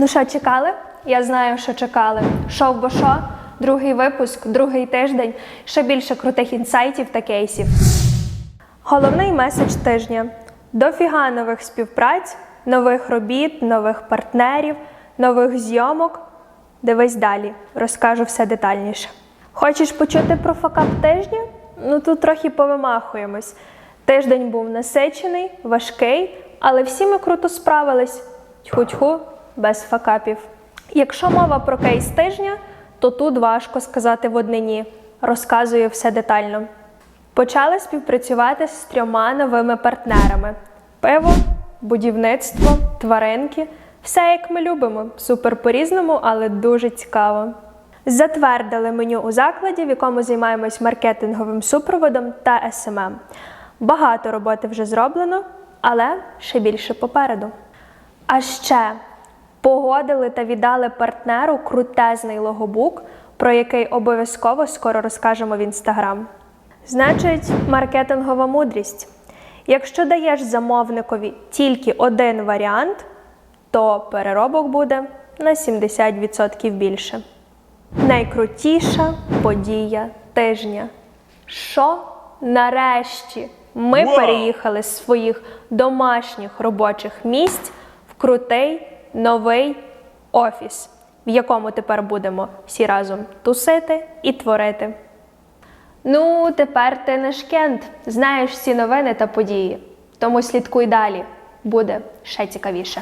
Ну що, чекали? Я знаю, що чекали. Шов бо що? Другий випуск, другий тиждень, ще більше крутих інсайтів та кейсів. Головний меседж тижня: дофіга нових співпраць, нових робіт, нових партнерів, нових зйомок. Дивись далі, розкажу все детальніше. Хочеш почути про факап тижня? Ну тут трохи повимахуємось. Тиждень був насичений, важкий, але всі ми круто справились. Тьху-тьху, без факапів. Якщо мова про кейс тижня, то тут важко сказати в однині. Розказую все детально. Почали співпрацювати з трьома новими партнерами: пиво, будівництво, тваринки. Все як ми любимо. Супер по-різному, але дуже цікаво. Затвердили меню у закладі, в якому займаємось маркетинговим супроводом та СММ. Багато роботи вже зроблено, але ще більше попереду. А ще погодили та віддали партнеру крутезний логобук, про який обов'язково скоро розкажемо в інстаграм. Значить, маркетингова мудрість. Якщо даєш замовникові тільки один варіант, то переробок буде на 70% більше. Найкрутіша подія тижня. Що нарешті ми переїхали з своїх домашніх робочих місць в крутий новий офіс, в якому тепер будемо всі разом тусити і творити. Ну, тепер ти не шкент, знаєш всі новини та події. Тому слідкуй далі, буде ще цікавіше.